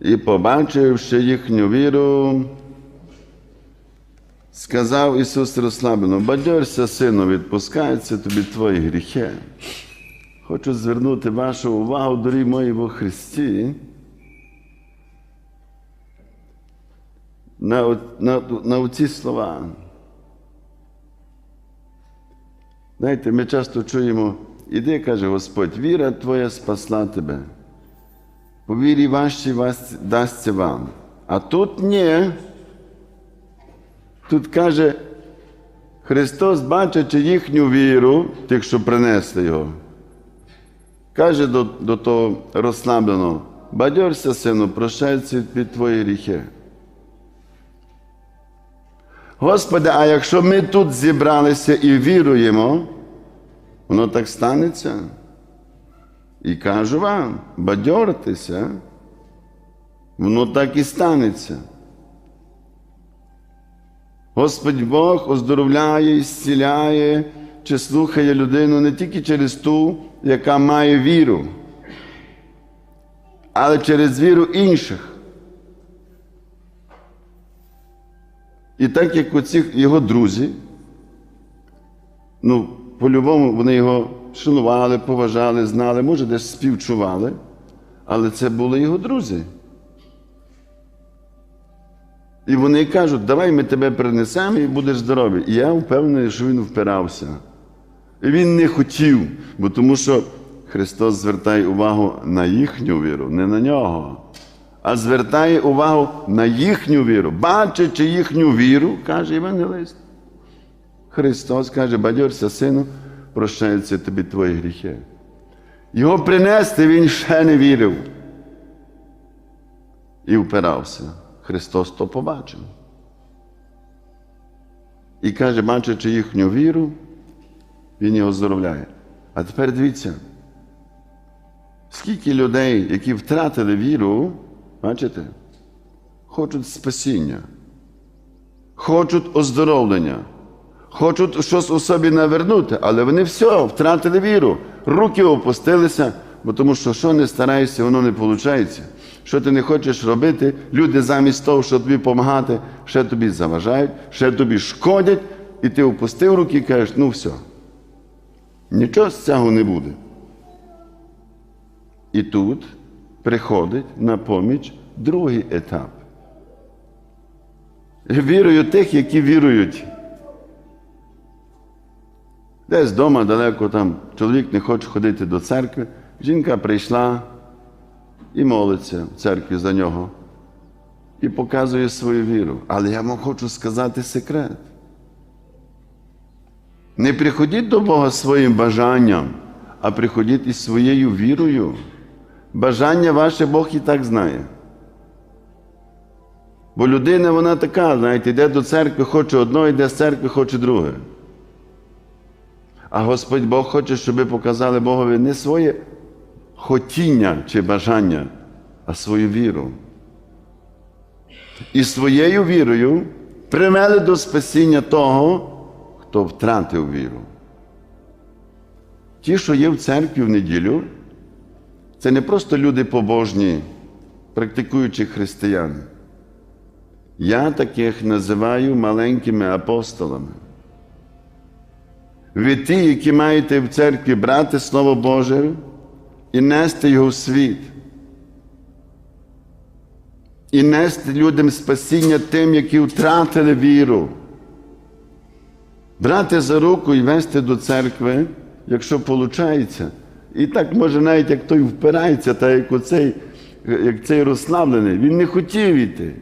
І, побачивши їхню віру, сказав Ісус розслаблено, бадьорся, сину, відпускаються тобі твої гріхи. Хочу звернути вашу увагу, дорогі мої во Христі, на, на, на ці слова. Знаєте, ми часто чуємо, іди, каже Господь, віра твоя спасла тебе. По вірі вашій вас дасться вам. А тут ні. Тут каже, Христос, бачачи їхню віру, тих, що принесли його, каже до, до того розслабленого, бадьорся, сину, прощаються від твої гріхи. Господи, а якщо ми тут зібралися і віруємо, воно так станеться. І кажу вам, бадьортеся, воно так і станеться. Господь Бог оздоровляє і зціляє, чи слухає людину не тільки через ту, яка має віру, але через віру інших. І так як оці його друзі, ну, по-любому вони його шанували, поважали, знали, може, десь співчували, але це були його друзі. І вони кажуть, давай ми тебе принесемо і будеш здоровий. І я впевнений, що він впирався. І він не хотів, бо тому що Христос звертає увагу на їхню віру, не на нього, а звертає увагу на їхню віру. Бачачи їхню віру, каже Євангелист. Христос каже, бадьорся, сину, прощаються тобі твої гріхи. Його принести він ще не вірив. І впирався. Христос то побачив. І каже, бачачи їхню віру, Він його оздоровляє. А тепер дивіться, скільки людей, які втратили віру, бачите, хочуть спасіння, хочуть оздоровлення, хочуть щось у собі навернути, але вони все, втратили віру, руки опустилися, бо тому що що не стараєшся, воно не виходить. Що ти не хочеш робити, люди замість того, щоб тобі допомагати, ще тобі заважають, ще тобі шкодять, і ти опустив руки і кажеш, ну все. Нічого з цього не буде. І тут приходить на поміч другий етап. Вірую тих, які вірують. Десь вдома далеко там чоловік не хоче ходити до церкви, жінка прийшла і молиться в церкві за нього. І показує свою віру. Але я вам хочу сказати секрет. Не приходіть до Бога своїм бажанням, а приходіть із своєю вірою. Бажання ваше Бог і так знає. Бо людина вона така, знаєте, йде до церкви, хоче одно, йде з церкви, хоче друге. А Господь Бог хоче, щоб ви показали Богові не своє хотіння чи бажання, а свою віру. І своєю вірою привели до спасіння того, хто втратив віру. Ті, що є в церкві в неділю, це не просто люди побожні, практикуючі християни. Я таких називаю маленькими апостолами. Ви ті, які маєте в церкві брати Слово Боже і нести його в світ. І нести людям спасіння тим, які втратили віру. Брати за руку і вести до церкви, якщо виходить. І так може навіть як той впирається, та як оцей, як цей розслаблений, він не хотів іти.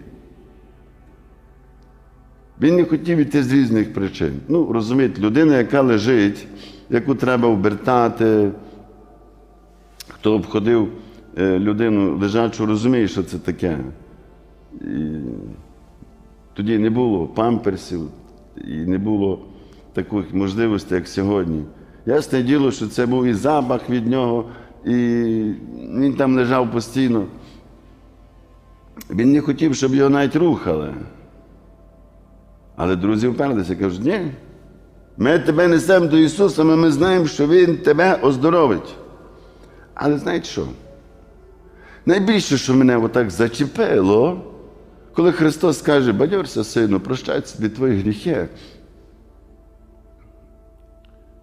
Він не хотів іти з різних причин. Ну, розумієте, людина, яка лежить, яку треба обертати, хто обходив е, людину лежачу, розуміє, що це таке. І тоді не було памперсів і не було таких можливостей, як сьогодні. Ясне діло, що це був і запах від нього, і він там лежав постійно. Він не хотів, щоб його навіть рухали. Але друзі вперлися, кажуть, ні, ми тебе несемо до Ісуса, але ми знаємо, що Він тебе оздоровить. Але знаєте що? найбільше, що мене отак зачепило, коли Христос каже, бадьорся, сину, прощай собі твої гріхи.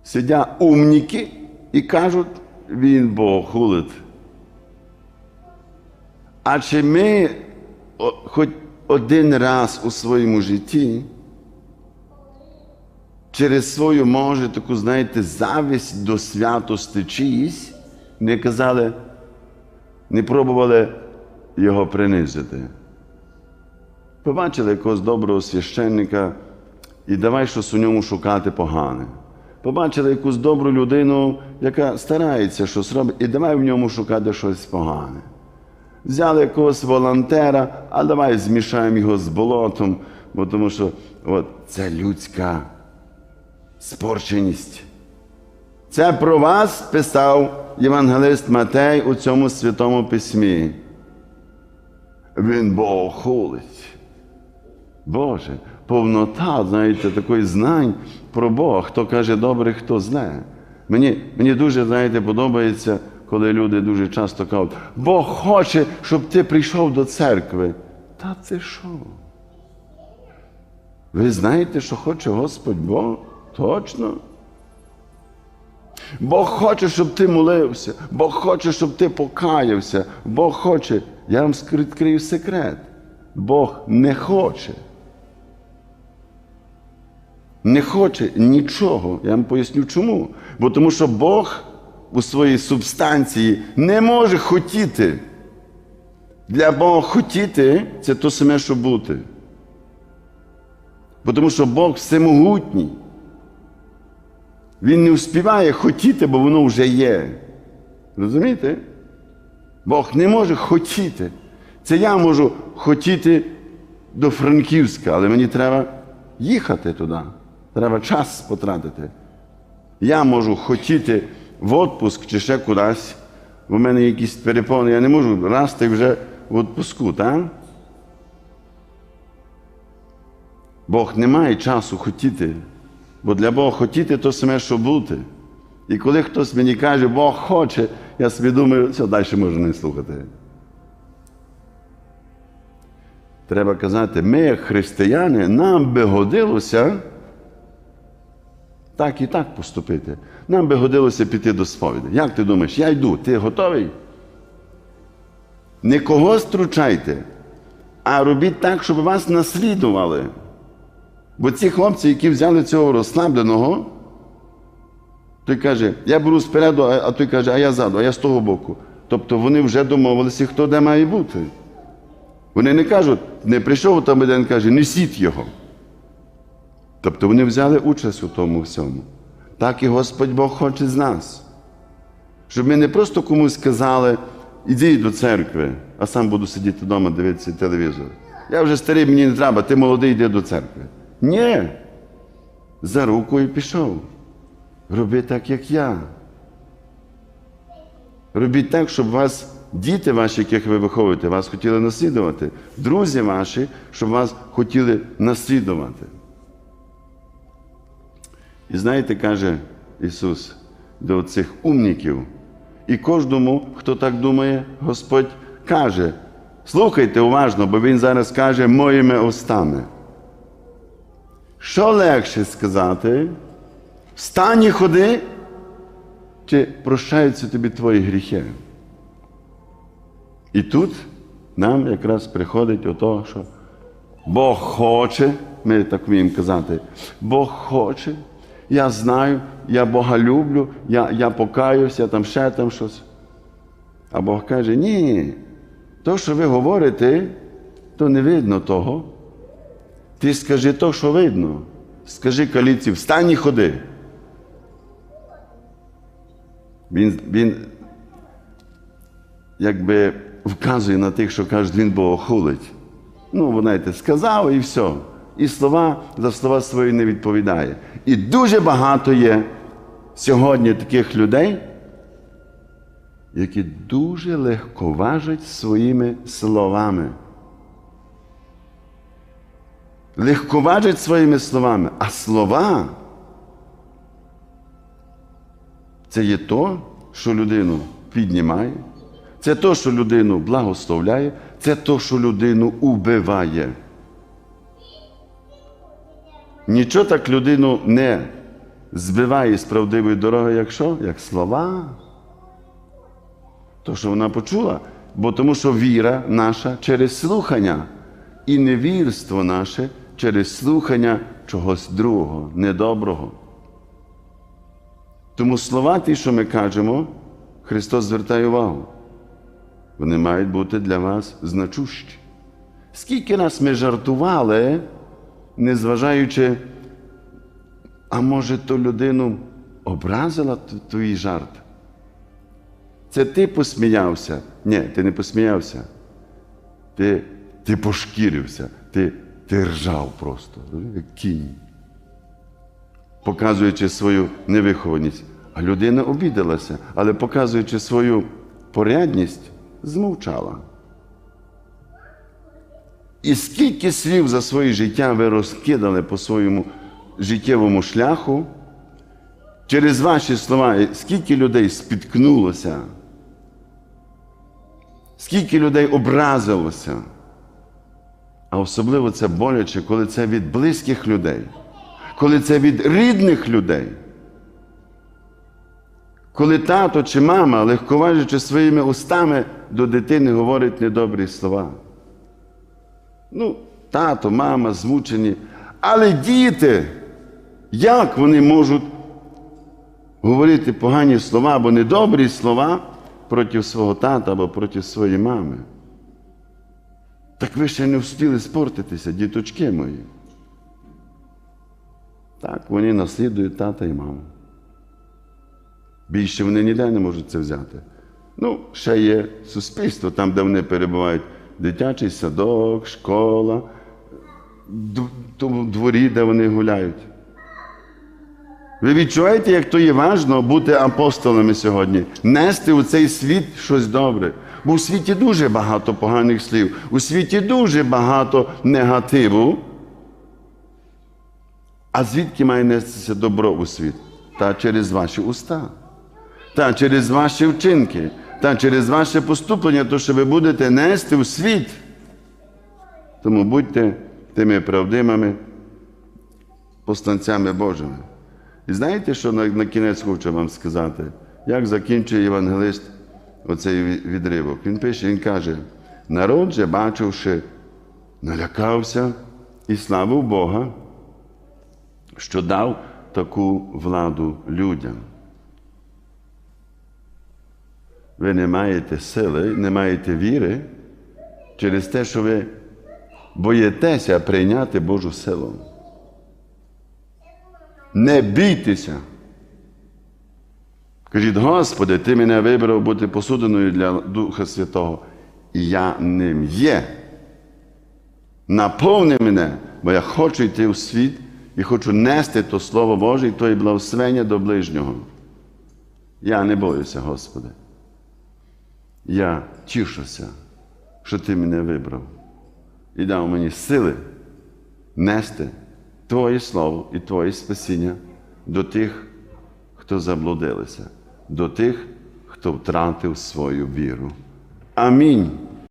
Сидять умніки і кажуть, він Бог хулить. А чи ми хоч один раз у своєму житті через свою, може, таку, знаєте, завість до святости чиїсь, не казали, не пробували його принизити. Побачили якогось доброго священника і давай щось у ньому шукати погане. Побачили якусь добру людину, яка старається щось робити, і давай в ньому шукати щось погане. Взяли якогось волонтера, а давай змішаємо його з болотом, бо тому що от, це людська спорченість. Це про вас писав євангелист Матей у цьому святому письмі. Він Бог хулить. Боже, повнота, знаєте, такої знань про Бога, хто каже добре, хто зле. Мені, мені дуже, знаєте, подобається, коли люди дуже часто кажуть, Бог хоче, щоб ти прийшов до церкви. Та це що? Ви знаєте, що хоче Господь Бог? Точно? Бог хоче, щоб ти молився, Бог хоче, щоб ти покаявся, Бог хоче. Я вам відкрию секрет. Бог не хоче. Не хоче нічого. Я вам поясню чому. Бо тому що Бог у своїй субстанції не може хотіти. Для Бога хотіти це то саме, що бути. Бо тому що Бог всемогутній. Він не успіває хотіти, бо воно вже є. Розумієте? Бог не може хотіти. Це я можу хотіти до Франківська, але мені треба їхати туди. Треба час потратити. Я можу хотіти в відпуск чи ще кудись. У мене якісь перепони, я не можу раз ти вже в відпуску, так? Бог не має часу хотіти. Бо для Бога хотіти то саме, що бути. І коли хтось мені каже, Бог хоче, я собі думаю, все, далі можу не слухати. Треба казати, ми, як християни, нам би годилося так і так поступити. Нам би годилося піти до сповіді. Як ти думаєш, я йду, ти готовий? Не когось втручайте, а робіть так, щоб вас наслідували. Бо ці хлопці, які взяли цього розслабленого, той каже, я беру спереду, а той каже, а я ззаду, а я з того боку. Тобто вони вже домовилися, хто де має бути. Вони не кажуть, не прийшов там один каже, несіть його. Тобто вони взяли участь у тому всьому. Так і Господь Бог хоче з нас. Щоб ми не просто комусь сказали, іди до церкви, а сам буду сидіти вдома, дивитися телевізор. Я вже старий, мені не треба, ти молодий, йди до церкви. Ні. За руку і пішов. Роби так, як я. Робіть так, щоб вас діти ваші, яких ви виховуєте, вас хотіли наслідувати. Друзі ваші, щоб вас хотіли наслідувати. І знаєте, каже Ісус до цих умників. І кожному, хто так думає, Господь каже: слухайте уважно, бо Він зараз каже моїми устами. Що легше сказати? Встань і ходи, чи прощаються тобі твої гріхи? І тут нам якраз приходить ото, що Бог хоче, ми так вміємо казати, Бог хоче, я знаю, я Бога люблю, я я покаюся, там ще там щось. А Бог каже, ні, то, що ви говорите, то не видно того. Ти скажи то, що видно. Скажи каліці, встань і ходи. Він він якби вказує на тих, що кажуть, він Бога хулить. Ну, ви знаєте, сказав і все. І слова за слова свої не відповідає. І дуже багато є сьогодні таких людей, які дуже легковажать своїми словами. Легковажать своїми словами, а слова це є то, що людину піднімає, Це то, що людину благословляє, це то, що людину убиває. Нічого так людину не збиває з правдивої дороги, як що? Як слова. То, що вона почула, бо тому що віра наша через слухання, і невірство наше через слухання чогось другого, недоброго. Тому слова ті, що ми кажемо, Христос звертає увагу. Вони мають бути для вас значущі. Скільки раз ми жартували, незважаючи, а може, то людину образила твій жарт? Це ти посміявся? Ні, ти не посміявся. Ти, ти пошкірився, ти, ти ржав просто, як кінь, показуючи свою невихованість. А людина обідалася, але показуючи свою порядність, змовчала. І скільки слів за своє життя ви розкидали по своєму життєвому шляху, через ваші слова, скільки людей спіткнулося, скільки людей образилося. А особливо це боляче, коли це від близьких людей, коли це від рідних людей. Коли тато чи мама, легковажучи своїми устами, до дитини говорить недобрі слова. Ну, тато, мама змучені. Але діти, як вони можуть говорити погані слова або недобрі слова проти свого тата або проти своєї мами? Так ви ще не встигли спортитися, діточки мої. Так, вони наслідують тата і маму. Більше вони ніде не можуть це взяти. Ну, ще є суспільство, там, де вони перебувають, дитячий садок, школа, дворі, де вони гуляють. Ви відчуваєте, як то є важливо бути апостолами сьогодні, нести у цей світ щось добре. Бо у світі дуже багато поганих слів, у світі дуже багато негативу. А звідки має нестися добро у світ? Та через ваші уста, та через ваші вчинки, та через ваше поступлення, то що ви будете нести у світ. Тому будьте тими правдимими посланцями Божими. І знаєте, що на, на кінець хочу вам сказати? Як закінчує євангелист оцей відривок? Він пише, він каже: народ же, бачивши, налякався і славив Бога, що дав таку владу людям. Ви не маєте сили, не маєте віри через те, що ви боїтеся прийняти Божу силу. Не бійтеся. Кажіть, Господи, Ти мене вибрав бути посудиною для Духа Святого, і я ним є. Наповни мене, бо я хочу йти у світ і хочу нести то Слово Боже і то і благословення до ближнього. Я не боюся, Господи. Я тішуся, що Ти мене вибрав і дав мені сили нести Твоє Слово і Твоє спасіння до тих, хто заблудилися, до тих, хто втратив свою віру. Амінь.